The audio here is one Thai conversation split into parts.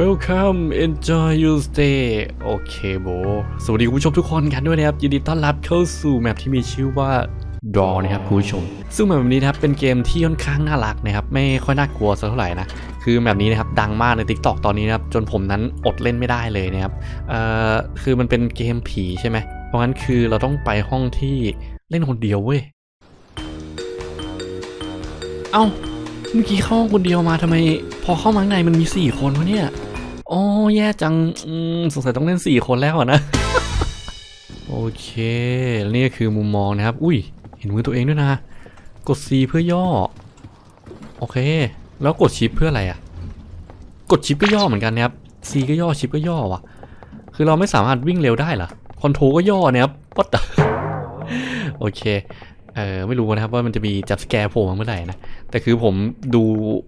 Welcome enjoy your stay โอเคโบ สวัสดีคุณผู้ชมทุกคนกันด้วยนะครับ ยินดีต้อนรับเข้าสู่แมปที่มีชื่อว่า Draw นะครับคุณผู้ชม ซึ่งแมปนี้นะครับเป็นเกมที่ค่อนข้างน่ารักนะครับไม่ค่อยน่ากลัวสักเท่าไหร่นะคือแมปนี้นะครับดังมากใน TikTok ตอนนี้นะครับจนผมนั้นอดเล่นไม่ได้เลยนะครับเอ่อคือมันเป็นเกมผีใช่ไหมเพราะงั้นคือเราต้องไปห้องที่เล่นคนเดียวเว้ยเอ้าเมื่อกี้เข้าห้องคนเดียวมาทำไม พอเข้ามาข้างในมันมีสี่คนวะเนี่ย อ๋อแย่จังสงสัยต้องเล่นสี่คนแล้วนะ โอเค นี่คือมุมมองนะครับ อุ้ย เห็นมือตัวเองด้วยนะ กด C เพื่อย่อ โอเค แล้วกดชิปเพื่ออะไรอะกดชิปก็ย่อเหมือนกันนะครับ C ก็ย่อชิปก็ย่อว่ะ คือเราไม่สามารถวิ่งเร็วได้หรอคอนโทรก็ย่อเนี่ยครับวัดโอเคเออไม่รู้นะครับว่ามันจะมีจับสแกร์โผล่มาเมื่อไหร่นะ แต่คือผมดู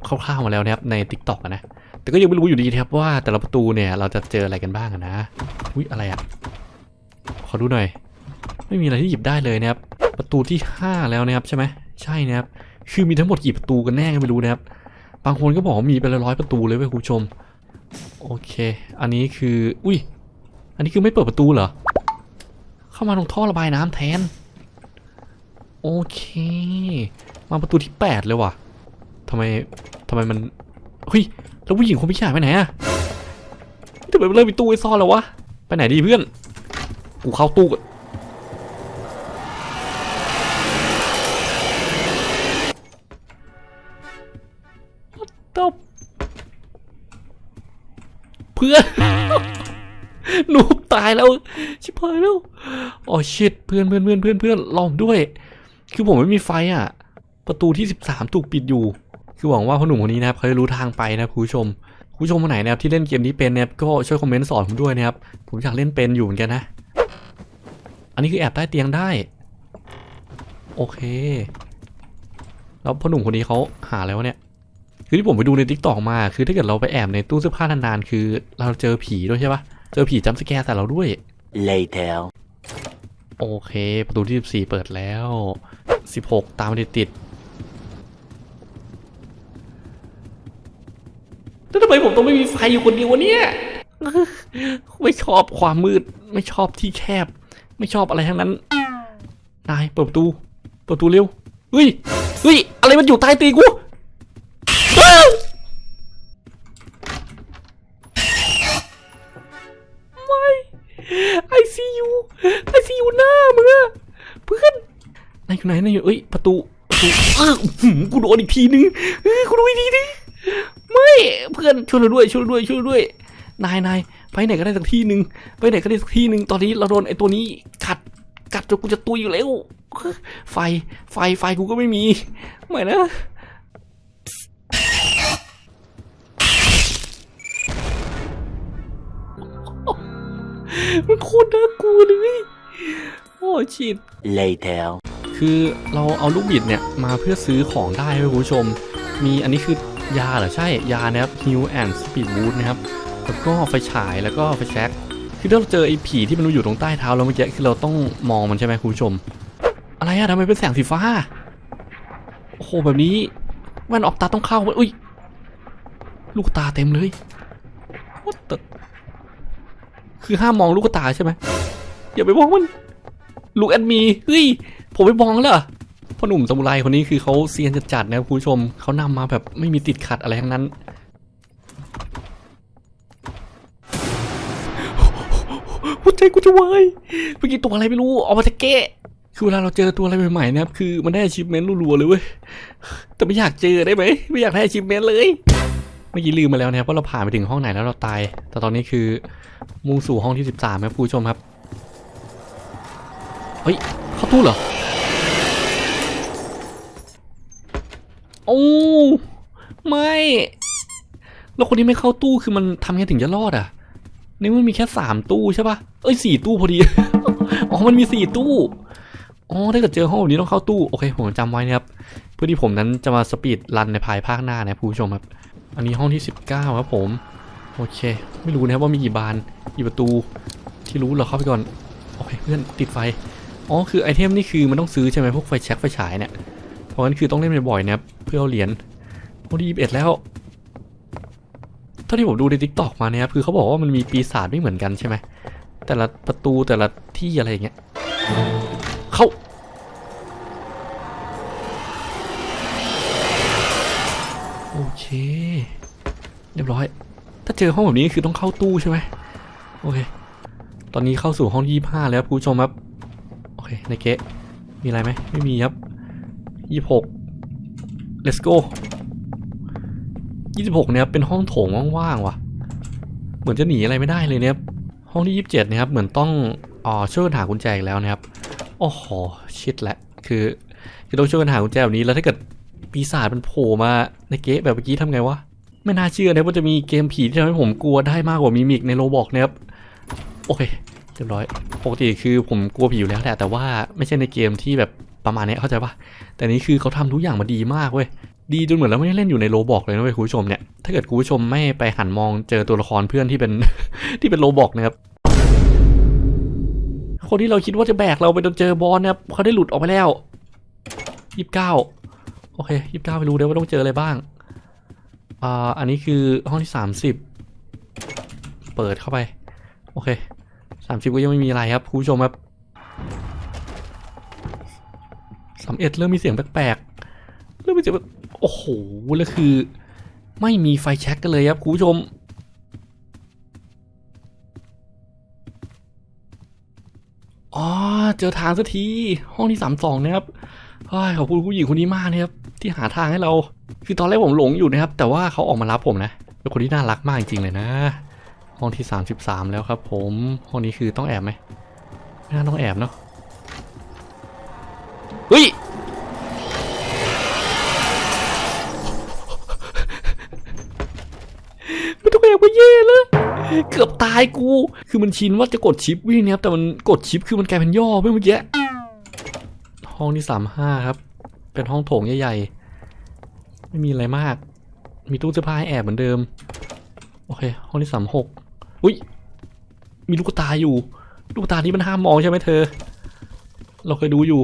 คร่าวๆมาแล้วนะครับใน t ิ k t o k อะนะ แต่ก็ยังไม่รู้อยู่ดีนะครับว่าแต่ละประตูเนี่ยเราจะเจออะไรกันบ้างนะอุ้ยอะไรอะขอดูหน่อย ไม่มีอะไรที่หยิบได้เลยนะครับ ประตูที่ 5 แล้วนะครับใช่ไหมใช่นะครับ คือมีทั้งหมดกี่ประตูกันแน่ก็ไม่รู้นะครับ บางคนก็บอกมีเป็นร้อยประตูเลยเว้ยคุณผู้ชม โอเค อันนี้คือ อุ้ย อันนี้คือไม่เปิดประตูเหรอ เข้ามาตรงท่อระบายน้ำแทน โอเค มาประตูที่ 8 เลยว่ะทำไมทำไมมันเฮ้ย แล้วผู้หญิงคนพิการไปไหนอะทำไมเริ่มมีตู้ไอ้ซ่อนแล้ววะ ไปไหนดีเพื่อน กูเข้าตู้ก่อนตบเพื่อนหนูตายแล้ว ชิบหายแล้วอ๋อชิดเพื่อนเพื่อนเพื่อนเพื่อนเพื่อนลองด้วย คือผมไม่มีไฟอะ ประตูที่13ถูกปิดอยู่ คือหวังว่าพ่อหนุ่มคนนี้นะครับเขาจะรู้ทางไปนะคุณผู้ชมคุณผู้ชมคนไหนนะครับที่เล่นเกมนี้เป็นนะครับก็ช่วยคอมเมนต์สอนผมด้วยนะครับผมอยากเล่นเป็นอยู่เหมือนกันนะ อันนี้คือแอบใต้เตียงได้ โอเค แล้วพ่อหนุ่มคนนี้เขาหาอะไรวะเนี่ยคือที่ผมไปดูในทิกตอกมา คือถ้าเกิดเราไปแอบในตู้เสื้อผ้านานๆคือ เราเจอผีด้วยใช่ปะเจอผีจัมป์สแกร์ใส่เราด้วย Later. โอเค ประตูที่ 14 เปิดแล้ว 16 ตามมาติดติด แล้วทำไมผมต้องไม่มีไฟอยู่คนเดียววะเนี่ย ไม่ชอบความมืด ไม่ชอบที่แคบ ไม่ชอบอะไรทั้งนั้น นายเปิดประตู เปิดประตูเร็ว เฮ้ย เฮ้ย อะไรมันอยู่ใต้ตีนกูไม่ไอซียูไอซียูหน้ามึงอะเพื่อนนายอยู่ไหนนายอยู่เอ้ย ประตูประตูอ้าวอื้อหือกูโดนอีกทีนึงกูโดนอีกทีนึง เพื่อนช่วยเราด้วยช่วยเราด้วยช่วยเราด้วย นายนายไปไหนก็ได้สักที่หนึ่งไปไหนก็ได้สักที่หนึ่งตอนนี้เราโดนไอ้ตัวนี้กัดกัดจนกูจะตุยอยู่แล้ว ไฟไฟไฟกูก็ไม่มีไม่นะมันโคตรน่ากลัวเลยโอ้ชิด Later. คือเราเอาลูกบิดเนี่ยมาเพื่อซื้อของได้เว้ยคุณผู้ชม มีอันนี้คือ ยาเหรอใช่ยานะครับ Heal and Speed Boost นะครับ แล้วก็ไฟฉายแล้วก็ไฟแช็กคือถ้าเราเจอไอ้ผีที่มันอยู่ตรงใต้เท้าเราเมื่อกี้คือเราต้องมองมันใช่ไหมคุณผู้ชม อะไรอะทำไมเป็นแสงสีฟ้า โอ้โหแบบนี้แว่นออกตาต้องเข้าอุ้ยลูกตาเต็มเลย What the คือห้ามมองลูกตาใช่ไหมอย่าไปมองมัน ลูกแอดมีเฮ้ยผมไปมองแล้ว พ่อหนุ่มสมุไรคนนี้คือเขาเซียนจัดๆนะครับคุณผู้ชมเขานำมาแบบไม่มีติดขัดอะไรทั้งนั้นหัวใจกูจะวายเมื่อกี้ตัวอะไรไม่รู้ออกมาจากเกะคือเวลาเราเจอตัวอะไรใหม่ๆนะครับคือมันได้ achievement รัวๆเลยเว้ยแต่ไม่อยากเจอได้ไหมไม่อยากได้ achievement เลยเมื่อกี้ลืมมาแล้วนะครับว่าเราผ่านไปถึงห้องไหนแล้วเราตาย แต่ตอนนี้คือมุ่งสู่ห้องที่ 13ครับคุณผู้ชมครับเฮ้ยเข้าตู้เหรอ โอ้ไม่ แล้วคนที่ไม่เข้าตู้คือมันทำไงถึงจะรอดอะนี่มันมีแค่สามตู้ใช่ปะเอ้ยสี่ตู้พอดี อ๋อ มันมีสี่ตู้ อ๋อ ถ้าเกิดเจอห้องแบบนี้ต้องเข้าตู้ โอเค ผมจำไว้นะครับ เพื่อที่ผมนั้นจะมาสปีดรันในภายภาคหน้านะผู้ชมครับ อันนี้ห้องที่19ครับผม โอเค ไม่รู้นะครับว่ามีกี่บานกี่ประตู ที่รู้เราเข้าไปก่อน โอเค เพื่อนติดไฟ อ๋อ คือไอเทมนี่คือมันต้องซื้อใช่ไหมพวกไฟแช็กไฟฉายเนี่ย เพราะงั้นคือต้องเล่นบ่อยๆนะเพื่อเอาเหรียญโอ้ดีเอ็ดแล้วถ้าาที่ผมดูในทิกตอกมาเนี่ยครับคือเขาบอกว่ามันมีปีศาจไม่เหมือนกันใช่ไหมแต่ละประตูแต่ละที่อะไรอย่างเงี้ยเข้าโอเคเรียบร้อย ถ้าเจอห้องแบบนี้คือต้องเข้าตู้ใช่ไหมโอเค ตอนนี้เข้าสู่ห้องยี่ห้าแล้วครับคุณผู้ชมครับ โอเค ในเกะมีอะไรไหม ไม่มีครับ ยี่หก let's go ยี่สิบหกเนี่ยเป็นห้องโถงว่างๆว่ะ เหมือนจะหนีอะไรไม่ได้เลยเนี่ยห้องที่ยี่สิบเจ็ดเนี่ยครับเหมือนต้องอ๋อช่วยกันหากุญแจอีกแล้วนะครับโอ้โหชิดแหละคือคือต้องช่วยกันหากุญแจแบบนี้แล้วถ้าเกิดปีศาจมันโผล่มาในเกะแบบเมื่อกี้ทำไงวะไม่น่าเชื่อนะว่าจะมีเกมผีที่ทำให้ผมกลัวได้มากกว่ามิมิกในโรบอกนะครับโอเคเรียบร้อย ปกติคือผมกลัวผีอยู่แล้วแหละแต่ว่าไม่ใช่ในเกมที่แบบ ประมาณนี้เข้าใจปะแต่นี้คือเขาทำทุกอย่างมาดีมากเว้ยดีจนเหมือนเราไม่ได้เล่นอยู่ในโรบอกเลยนะเว้ยคุณผู้ชมเนี่ยถ้าเกิดคุณผู้ชมไม่ไปหันมองเจอตัวละครเพื่อนที่เป็นที่เป็นโรบอกนะครับคนที่เราคิดว่าจะแบกเราไปจนเจอบอลนะครับเขาได้หลุดออกไปแล้วยี่สิบเก้าโอเคยี่สิบเก้าไม่รู้เดี๋ยวว่าต้องเจออะไรบ้างอ่าอันนี้คือห้องที่สามสิบเปิดเข้าไป โอเคสามสิบก็ยังไม่มีอะไรครับคุณผู้ชมครับ สามเอ็ดเริ่มมีเสียงแปลกๆเริ่มมีเสียงแบบโอ้โหแล้วคือ ไม่มีไฟแช็กกันเลยครับคุณผู้ชมอ๋อเจอทางสักทีห้องที่สามสองนะครับขอบคุณผู้หญิงคนนี้มากนะครับที่หาทางให้เรา คือตอนแรกผมหลงอยู่นะครับ แต่ว่าเขาออกมารับผมนะเป็นคนที่น่ารักมากจริงๆเลยนะ ห้องที่ 33 แล้วครับ ผมห้องนี้คือต้องแอบไหมไม่น่าต้องแอบเนาะ เฮ้ยไม่ต้องแอบก็เย่เลยเกือบตายกู คือมันชินว่าจะกดชิปวิ่งเนี่ยครับแต่มันกดชิปคือมันกลายเป็นย่อไปเมื่อกี้ห้องที่35ครับ เป็นห้องโถงใหญ่ๆ ไม่มีอะไรมาก มีตู้เสื้อผ้าให้แอบเหมือนเดิม โอเค ห้องที่สามหกอุ้ย มีลูกตาอยู่ ลูกตานี้มันห้ามมองใช่ไหมเธอ เราเคยดูอยู่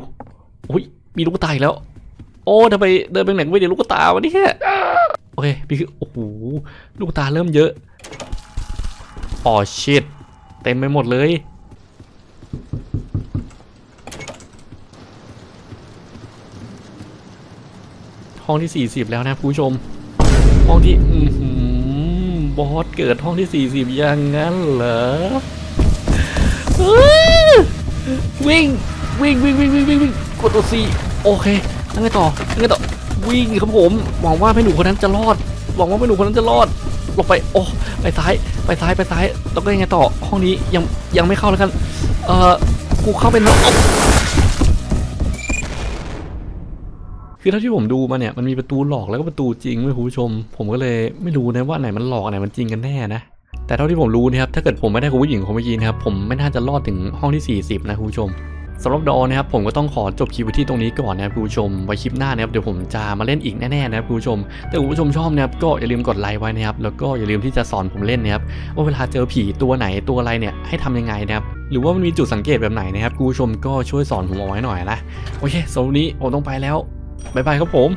มีลูกตาอีกแล้ว โอ้ทำไมเดินไปไหนก็ไม่เจอลูกตาวะเนี่ยโอเคพี่คือโอ้โหลูกตาเริ่มเยอะอ๋อชิตเต็มไปหมดเลยห้องที่ 40 แล้วนะคุณผู้ชม ห้องที่อื้อหือบอสเกิดห้องที่ 40 อย่างนั้นเหรอวิ่งวิ่งวิ่งวิ่งวิ่งวิ่งวิ่งกดตัวซี โอเคยังไงต่อยังไงต่อวิ่งครับผมหวังว่าแม่หนูคนนั้นจะรอดหวังว่าแม่หนูคนนั้นจะรอดหลบไปโอ้ไปซ้ายไปซ้ายไปซ้ายแล้วก็ยังไงต่อห้องนี้ยังยังไม่เข้าแล้วกันเอ่อกูเข้าเป็นแล้วอ๊อบคือเท่าที่ผมดูมาเนี่ยมันมีประตูหลอกแล้วก็ประตูจริงเว้ยคุณผู้ชม ผมก็เลยไม่รู้นะว่าไหนมันหลอกไหนมันจริงกันแน่นะแต่เท่าที่ผมรู้นะครับถ้าเกิดผมไม่ได้คุณผู้หญิงคนเมื่อกี้นะครับผมไม่น่าจะรอดถึงห้องที่ 40 นะคุณผู้ชม สำหรับดอนะครับผมก็ต้องขอจบคลิปไว้ที่ตรงนี้ก่อนนะครับคุณผู้ชมไว้คลิปหน้านะครับเดี๋ยวผมจะมาเล่นอีกแน่ๆนะครับคุณผู้ชม แต่คุณผู้ชมชอบนะครับก็อย่าลืมกดไลค์ไว้นะครับแล้วก็อย่าลืมที่จะสอนผมเล่นนะครับว่าเวลาเจอผีตัวไหนตัวอะไรเนี่ยให้ทำยังไงนะครับหรือว่ามันมีจุดสังเกตแบบไหนนะครับคุณผู้ชมก็ช่วยสอนผมเอาไว้หน่อยนะโอเคสำหรับวันนี้ผมต้องไปแล้วบ๊ายบายครับผม